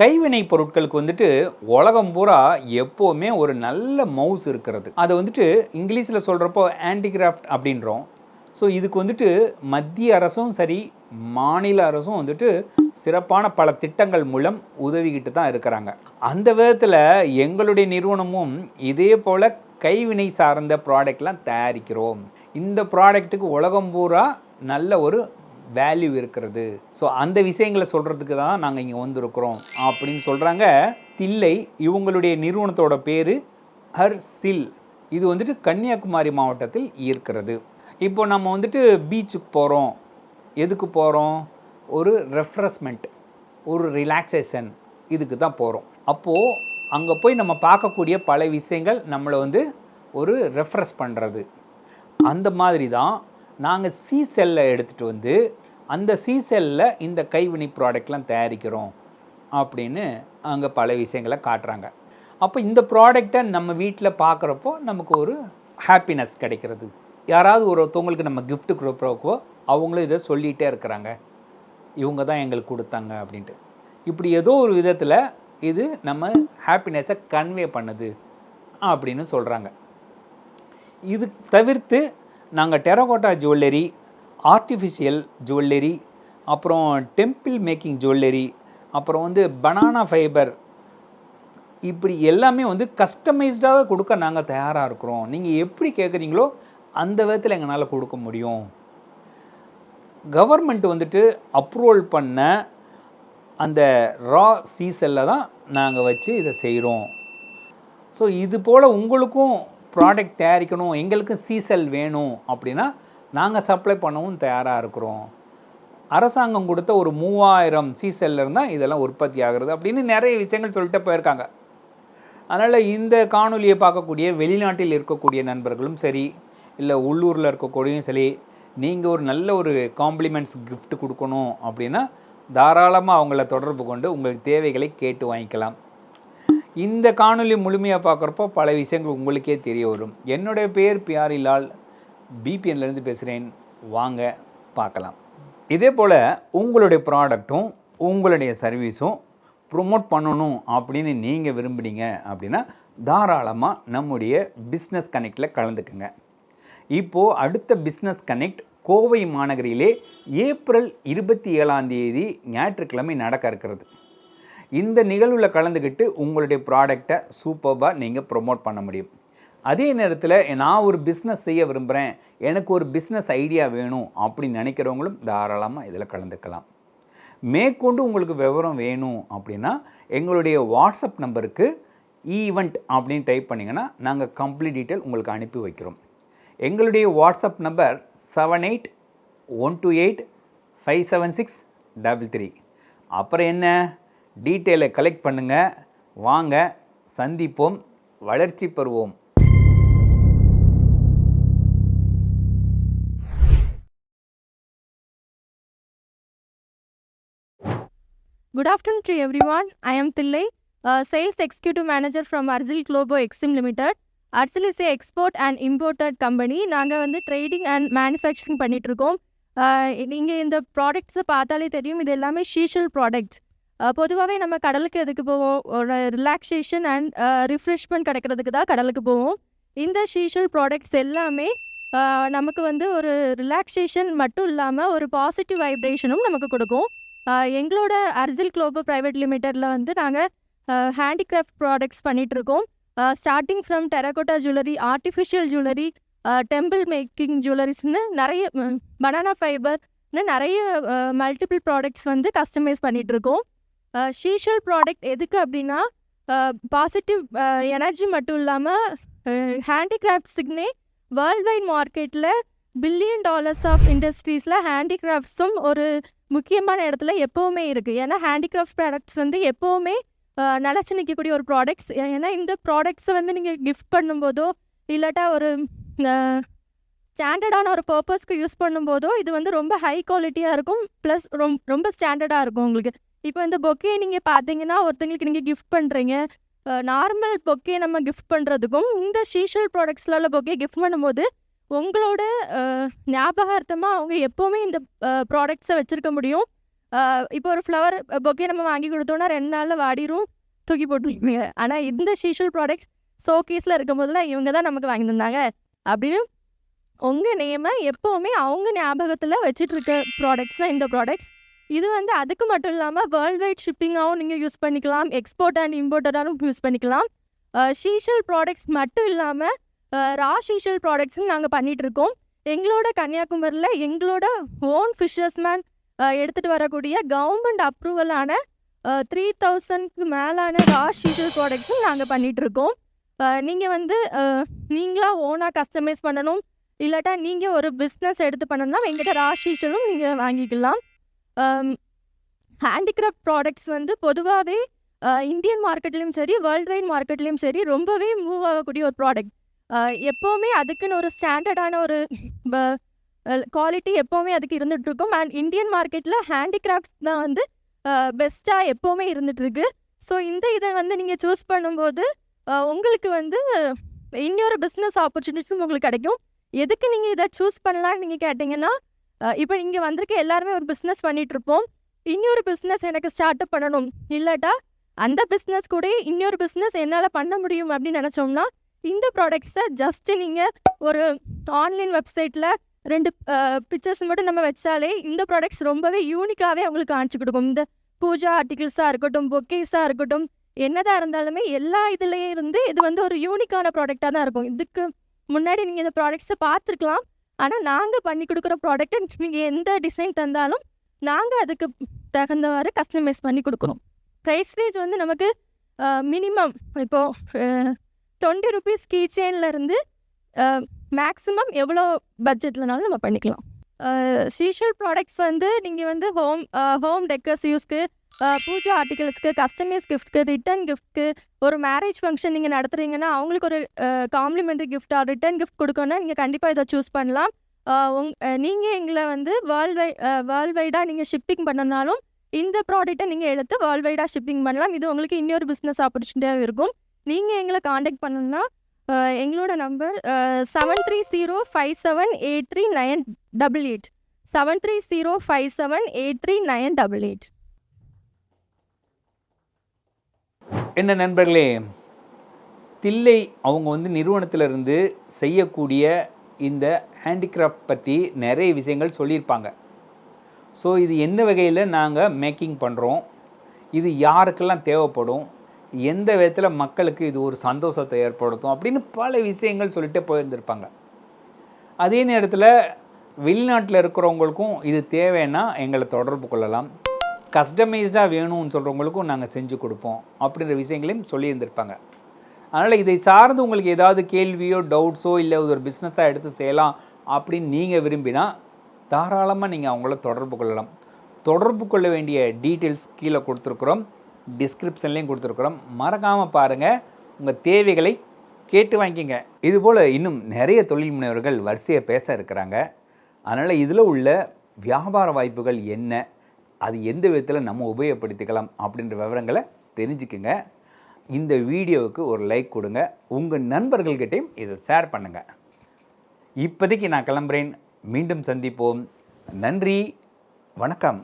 கைவினை பொருட்களுக்கு வந்துட்டு உலகம் பூரா எப்போவுமே ஒரு நல்ல மவுஸ் இருக்கிறது. அதை வந்துட்டு இங்கிலீஷில் சொல்கிறப்போ ஆன்டிகிராஃப்ட் அப்படின்றோம். ஸோ இதுக்கு வந்துட்டு மத்திய அரசும் சரி மாநில அரசும் வந்துட்டு சிறப்பான பல திட்டங்கள் மூலம் உதவிக்கிட்டு தான் இருக்கிறாங்க. அந்த விதத்தில் எங்களுடைய நிறுவனமும் இதே போல் கைவினை சார்ந்த ப்ராடக்ட்லாம் தயாரிக்கிறோம். இந்த ப்ராடக்ட்டுக்கு உலகம் பூரா நல்ல ஒரு வேல்யூ இருக்கிறது. ஸோ அந்த விஷயங்களை சொல்கிறதுக்கு தான் நாங்கள் இங்கே வந்திருக்கிறோம் அப்படின்னு சொல்கிறாங்க தில்லை இவங்களுடைய நிறுவனத்தோட பேர் ஹர் சில் இது வந்துட்டு கன்னியாகுமரி மாவட்டத்தில் இருக்கிறது. இப்போ நம்ம வந்துட்டு பீச்சுக்கு போகிறோம் எதுக்கு போகிறோம் ஒரு ரெஃப்ரெஷ்மெண்ட் ஒரு ரிலாக்ஸேஷன் இதுக்கு தான் போகிறோம் அப்போது அங்கே போய் நம்ம பார்க்கக்கூடிய பல விஷயங்கள் நம்மளை வந்து ஒரு ரெஃப்ரெஷ் பண்ணுறது அந்த மாதிரி தான் நாங்கள் சி செல்லை எடுத்துகிட்டு வந்து அந்த சி செல்லில் இந்த கைவினை ப்ராடக்ட்லாம் தயாரிக்கிறோம் அப்படின்னு அங்கே பல விஷயங்களை காட்டுறாங்க. அப்போ இந்த ப்ராடக்டை நம்ம வீட்டில் பார்க்குறப்போ நமக்கு ஒரு ஹாப்பினஸ் கிடைக்கிறது. யாராவது ஒருத்தவங்களுக்கு நம்ம கிஃப்ட் கொடுக்குறப்போ அவங்களும் இதை சொல்லிகிட்டே இருக்கிறாங்க. இவங்க தான் எங்களுக்கு கொடுத்தாங்க அப்படின்ட்டு. இப்படி ஏதோ ஒரு விதத்தில் இது நம்ம ஹாப்பினஸை கன்வே பண்ணுது அப்படின்னு சொல்கிறாங்க இது தவிர்த்து நாங்கள் டெரகோட்டா ஜுவல்லரி ஆர்டிஃபிஷியல் ஜுவல்லரி அப்புறம் டெம்பிள் மேக்கிங் ஜுவல்லரி அப்புறம் வந்து பனானா ஃபைபர் இப்படி எல்லாமே வந்து கஸ்டமைஸ்டாக கொடுக்க நாங்கள் தயாராக இருக்கிறோம். நீங்கள் எப்படி கேட்குறீங்களோ அந்த விதத்தில் எங்களால் கொடுக்க முடியும். கவர்மெண்ட் வந்துட்டு அப்ரூவல் பண்ண அந்த ரா சீசலில் தான் நாங்கள் வச்சு இதை செய்கிறோம் ஸோ இது போல் உங்களுக்கும் ப்ராடக்ட் தயாரிக்கணும் எங்களுக்கு சீசல் வேணும் அப்படின்னா நாங்கள் சப்ளை பண்ணவும் தயாராக இருக்கிறோம். அரசாங்கம் கொடுத்த ஒரு மூவாயிரம் சீசல்ல இருந்தால் இதெல்லாம் உற்பத்தி ஆகுறது அப்படின்னு நிறைய விஷயங்கள் சொல்லிட்டு போயிருக்காங்க. அதனால் இந்த காணொலியை பார்க்கக்கூடிய வெளிநாட்டில் இருக்கக்கூடிய நண்பர்களும் சரி இல்லை உள்ளூரில் இருக்கக்கூடியும் சரி நீங்கள் ஒரு நல்ல ஒரு காம்ப்ளிமெண்ட்ஸ் கிஃப்ட் கொடுக்கணும் அப்படின்னா தாராளமாக அவங்கள தொடர்பு கொண்டு உங்களுக்கு தேவைகளை கேட்டு வாங்கிக்கலாம். இந்த காணொலி முழுமையாக பார்க்குறப்போ பல விஷயங்கள் உங்களுக்கே தெரிய வரும். என்னுடைய பேர் பியாரிலால் பிபிஎன்லேருந்து பேசுகிறேன் வாங்க பார்க்கலாம். இதே போல் உங்களுடைய ப்ராடக்ட்டும் உங்களுடைய சர்வீஸும் ப்ரொமோட் பண்ணணும் அப்படின்னு நீங்கள் விரும்புனீங்க அப்படின்னா தாராளமாக நம்முடைய பிஸ்னஸ் கனெக்டில் கலந்துக்குங்க. இப்போது அடுத்த பிஸ்னஸ் கனெக்ட் கோவை மாநகரிலே ஏப்ரல் இருபத்தி ஏழாம் தேதி ஞாயிற்றுக்கிழமை நடக்க இருக்கிறது. இந்த நிகழ்வில் கலந்துக்கிட்டு உங்களுடைய ப்ராடக்டை சூப்பராக நீங்கள் ப்ரொமோட் பண்ண முடியும். அதே நேரத்தில் நான் ஒரு பிஸ்னஸ் செய்ய விரும்புகிறேன் எனக்கு ஒரு பிஸ்னஸ் ஐடியா வேணும் அப்படின்னு நினைக்கிறவங்களும் தாராளமாக இதில் கலந்துக்கலாம். மேற்கொண்டு உங்களுக்கு விவரம் வேணும் அப்படின்னா எங்களுடைய வாட்ஸ்அப் நம்பருக்கு ஈவெண்ட் அப்படின்னு டைப் பண்ணிங்கன்னா நாங்கள் கம்ப்ளீட் டீட்டெயில் உங்களுக்கு அனுப்பி வைக்கிறோம். எங்களுடைய WhatsApp number seven eight one two eight five seven six double three அப்புறம் என்ன? டீட்டெயிலை கலெக்ட் பண்ணுங்கள் வாங்க சந்திப்போம் வளர்ச்சி பெறுவோம் Good afternoon to everyone. I am Tillai, uh, Sales Executive Manager from Arzil Globo Exim Limited. Arzil is a export and imported company. நாங்கள் வந்து trading and manufacturing பண்ணிட்டு இருக்கோம் நீங்கள் இந்த ப்ராடக்ட்ஸை பார்த்தாலே தெரியும் இது எல்லாமே ஷீஷல் ப்ராடக்ட்ஸ் பொதுவாகவே நம்ம கடலுக்கு எதுக்கு போவோம்? ஒரு ரிலாக்ஸேஷன் அண்ட் ரிஃப்ரெஷ்மெண்ட் கிடைக்கிறதுக்கு தான் கடலுக்கு போவோம். இந்த ஷீஷல் ப்ராடக்ட்ஸ் எல்லாமே நமக்கு வந்து ஒரு ரிலாக்ஸேஷன் மட்டும் இல்லாமல் ஒரு பாசிட்டிவ் வைப்ரேஷனும் நமக்கு கொடுக்கும். எங்களோட அர்ஜில் குளோபல் ப்ரைவேட் லிமிட்டடில் வந்து நாங்கள் ஹேண்டிகிராஃப்ட் ப்ராடக்ட்ஸ் பண்ணிகிட்ருக்கோம் starting from terracotta jewellery artificial jewellery temple making ஜுவல்லரிஸ்னு நிறைய பனானா ஃபைபர்னு நிறைய மல்டிபிள் ப்ராடக்ட்ஸ் வந்து கஸ்டமைஸ் பண்ணிகிட்ருக்கோம் ஷீஷல் ப்ராடக்ட் எதுக்கு அப்படின்னா பாசிட்டிவ் எனர்ஜி மட்டும் இல்லாமல் ஹேண்டிகிராஃப்ட்ஸுக்குனே வேர்ல்ட் வைட் மார்க்கெட்டில் பில்லியன் டாலர்ஸ் ஆஃப் இண்டஸ்ட்ரீஸில் ஹேண்டிகிராஃப்ட்ஸும் ஒரு முக்கியமான இடத்துல எப்போவுமே இருக்குது ஏன்னா ஹேண்டிகிராஃப்ட் ப்ராடக்ட்ஸ் வந்து எப்போவுமே அஹ், நிலச்சி நிற்கக்கூடிய ஒரு ப்ராடக்ட்ஸ் ஏன்னா இந்த ப்ராடக்ட்ஸை வந்து நீங்கள் கிஃப்ட் பண்ணும்போதோ இல்லாட்டா ஒரு ஸ்டாண்டர்டான ஒரு பர்பஸ்க்கு யூஸ் பண்ணும்போதோ இது வந்து ரொம்ப ஹை குவாலிட்டியாக இருக்கும். ப்ளஸ் ரொம் ரொம்ப ஸ்டாண்டர்டாக இருக்கும் உங்களுக்கு. இப்போ இந்த பொக்கே நீங்கள் பார்த்தீங்கன்னா ஒருத்தங்களுக்கு நீங்கள் கிஃப்ட் பண்ணுறீங்க நார்மல் பொக்கே நம்ம கிஃப்ட் பண்ணுறதுக்கும் இந்த ஷீஷல் ப்ராடக்ட்ஸில் உள்ள பொக்கே கிஃப்ட் பண்ணும்போது உங்களோட ஞாபகார்த்தமாக அவங்க எப்போவுமே இந்த ப்ராடக்ட்ஸை வச்சுருக்க முடியும். இப்போ ஒரு ஃப்ளவர் பொக்கே நம்ம வாங்கி கொடுத்தோன்னா ரெண்டு நாளில் வாடிரும் தூக்கி போட்டுருவீங்க. ஆனால் இந்த சீஷல் ப்ராடக்ட்ஸ் ஷோகேஸில் இருக்கும் போதெல்லாம் இவங்க தான் நமக்கு வாங்கி தந்தாங்க அப்படின்னு உங்கள் நேமை எப்போவுமே அவங்க ஞாபகத்தில் வச்சுட்டு இருக்க ப்ராடக்ட்ஸ் தான் இந்த ப்ராடக்ட்ஸ் இது வந்து அதுக்கு மட்டும் இல்லாமல் வேர்ல்ட் வைட் ஷிப்பிங்காகவும் நீங்கள் யூஸ் பண்ணிக்கலாம். எக்ஸ்போர்ட் அண்ட் இம்போர்ட்டடாகவும் யூஸ் பண்ணிக்கலாம். ஷீஷல் ப்ராடக்ட்ஸ் மட்டும் இல்லாமல் ரா ஷீஷல் ப்ராடக்ட்ஸும் நாங்கள் பண்ணிகிட்டு இருக்கோம். எங்களோட கன்னியாகுமரியில் எங்களோட ஓன் ஃபிஷர்ஸ்மேன் எடுத்துகிட்டு வரக்கூடிய கவர்மெண்ட் அப்ரூவலான த்ரீ தௌசண்ட்க்கு மேலான ரா ஷீஷல் ப்ராடக்ட்ஸும் நாங்கள் பண்ணிகிட்ருக்கோம் நீங்கள் வந்து நீங்களாக ஓனாக கஸ்டமைஸ் பண்ணணும். இல்லாட்டா நீங்கள் ஒரு பிஸ்னஸ் எடுத்து பண்ணணும்னா எங்கிட்ட ரா ஷீஷலும் நீங்கள் வாங்கிக்கலாம். Um, ஹேண்டிகிராஃப்ட் ப்ராடக்ட்ஸ் வந்து பொதுவாகவே இந்தியன் uh, மார்க்கெட்லேயும் சரி வேர்ல்டு வைட் மார்க்கெட்லேயும் சரி ரொம்பவே மூவ் ஆகக்கூடிய ஒரு ப்ராடக்ட் uh, எப்போவுமே அதுக்குன்னு ஒரு ஸ்டாண்டர்டான ஒரு குவாலிட்டி எப்போவுமே அதுக்கு இருந்துட்டு இருக்கும் அண்ட் இந்தியன் மார்க்கெட்டில் ஹேண்டிகிராஃப்ட்ஸ் தான் வந்து uh, பெஸ்ட்டாக எப்போவுமே இருந்துகிட்ருக்கு ஸோ இந்த இதை வந்து நீங்கள் சூஸ் பண்ணும்போது உங்களுக்கு வந்து இன்னொரு பிஸ்னஸ் ஆப்பர்ச்சுனிட்டிஸும் உங்களுக்கு கிடைக்கும். எதுக்கு நீங்கள் இதை சூஸ் பண்ணலான்னு நீங்கள் கேட்டிங்கன்னா இப்போ இங்கே வந்திருக்க எல்லாருமே ஒரு பிஸ்னஸ் பண்ணிகிட்ருப்போம் இன்னொரு பிஸ்னஸ் எனக்கு ஸ்டார்ட் அப் பண்ணணும். இல்லாட்டா அந்த பிஸ்னஸ் கூட இன்னொரு பிஸ்னஸ் என்னால் பண்ண முடியும் அப்படின்னு நினச்சோம்னா இந்த ப்ராடக்ட்ஸை ஜஸ்ட் நீங்கள் ஒரு ஆன்லைன் வெப்சைட்டில் ரெண்டு பிக்சர்ஸ் மட்டும் நம்ம வச்சாலே இந்த ப்ராடக்ட்ஸ் ரொம்பவே யூனிக்காகவே அவங்களுக்கு காமிச்சு கொடுக்கும். இந்த பூஜா ஆர்டிகிள்ஸாக இருக்கட்டும் பொக்கேஸாக இருக்கட்டும் என்னதான் இருந்தாலுமே எல்லா இதுலேயும் இருந்து இது வந்து ஒரு யூனிக்கான ப்ராடக்டாக தான் இருக்கும். இதுக்கு முன்னாடி நீங்கள் இந்த ப்ராடக்ட்ஸை பார்த்துருக்கலாம். ஆனால் நாங்கள் பண்ணி கொடுக்குற ப்ராடக்ட்டை நீங்கள் எந்த டிசைன் தந்தாலும் நாங்கள் அதுக்கு தகுந்தவாறு கஸ்டமைஸ் பண்ணி கொடுக்குறோம். ப்ரைஸ் ரேஞ்ச் வந்து நமக்கு மினிமம் இப்போது டுவெண்ட்டி ருபீஸ் கீ செயின்லேருந்து மேக்ஸிமம் எவ்வளோ பட்ஜெட்லனாலும் நம்ம பண்ணிக்கலாம். சீஷல் ப்ராடக்ட்ஸ் வந்து நீங்கள் வந்து ஹோம் ஹோம் டெக்கர்ஸ் யூஸ்க்கு பூஜா ஆர்டிகல்ஸ்க்கு கஸ்டமைஸ் கிஃப்ட்க்கு ரிட்டர்ன் கிஃப்ட்க்கு ஒரு மேரேஜ் ஃபங்க்ஷன் நீங்கள் நடத்துறீங்கன்னா அவங்களுக்கு ஒரு காம்ப்ளிமெண்ட்ரி கிஃப்டாக ரிட்டர்ன் கிஃப்ட் கொடுக்கணும்னா நீங்கள் கண்டிப்பாக இதை சூஸ் பண்ணலாம். உங் நீங்கள் எங்களை வந்து வேர்ல்ட் வை வேர்ல்ட் வைடாக நீங்கள் ஷிப்பிங் பண்ணனாலும் இந்த ப்ராடக்ட்டை நீங்கள் எடுத்து வேர்ல்ட் வைடாக ஷிப்பிங் பண்ணலாம். இது உங்களுக்கு இன்னொரு பிஸ்னஸ் ஆப்பர்ச்சுனிட்டியாக இருக்கும். நீங்கள் எங்களை காண்டாக்ட் பண்ணணும்னா எங்களோட number seven three zero five seven eight three nine double eight seven three zero five seven eight three nine double eight என்ன நண்பர்களே? தில்லை அவங்க வந்து நிறுவனத்திலிருந்து செய்யக்கூடிய இந்த ஹேண்டிகிராஃப்ட் பற்றி நிறைய விஷயங்கள் சொல்லியிருப்பாங்க. ஸோ இது எந்த வகையில் நாங்கள் மேக்கிங் பண்ணுறோம் இது யாருக்கெல்லாம் தேவைப்படும்? எந்த விதத்தில் மக்களுக்கு இது ஒரு சந்தோஷத்தை ஏற்படுத்தும்? அப்படின்னு பல விஷயங்கள் சொல்லிட்டு போயிருந்திருப்பாங்க. அதே நேரத்தில் வெளிநாட்டில் இருக்கிறவங்களுக்கும் இது தேவைன்னா எங்களை தொடர்பு கொள்ளலாம். கஸ்டமைஸ்டாக வேணும்னு சொல்கிறவங்களுக்கும் நாங்கள் செஞ்சு கொடுப்போம் அப்படின்ற விஷயங்களையும் சொல்லியிருந்திருப்பாங்க. அதனால் இதை சார்ந்து உங்களுக்கு ஏதாவது கேள்வியோ டவுட்ஸோ இல்லை ஒரு பிஸ்னஸாக எடுத்து செய்யலாம் அப்படின்னு நீங்கள் விரும்பினா தாராளமாக நீங்கள் அவங்கள தொடர்பு கொள்ளலாம். தொடர்பு கொள்ள வேண்டிய டீட்டெயில்ஸ் கீழே கொடுத்துருக்குறோம். டிஸ்கிரிப்ஷன்லேயும் கொடுத்துருக்குறோம். மறக்காமல் பாருங்கள் உங்கள் தேவைகளை கேட்டு வாங்கிக்கிங்க. இதுபோல் இன்னும் நிறைய தொழில் முனைவர்கள் வரிசையை பேச இருக்கிறாங்க. அதனால் இதில் உள்ள வியாபார வாய்ப்புகள் என்ன? அது எந்த விதத்தில் நம்ம உபயோகப்படுத்திக்கலாம் அப்படின்ற விவரங்களை தெரிஞ்சுக்குங்க. இந்த வீடியோவுக்கு ஒரு லைக் கொடுங்க. உங்கள் நண்பர்கள்கிட்டையும் இதை ஷேர் பண்ணுங்கள் இப்போதைக்கு நான் கிளம்புறேன். மீண்டும் சந்திப்போம். நன்றி. வணக்கம்.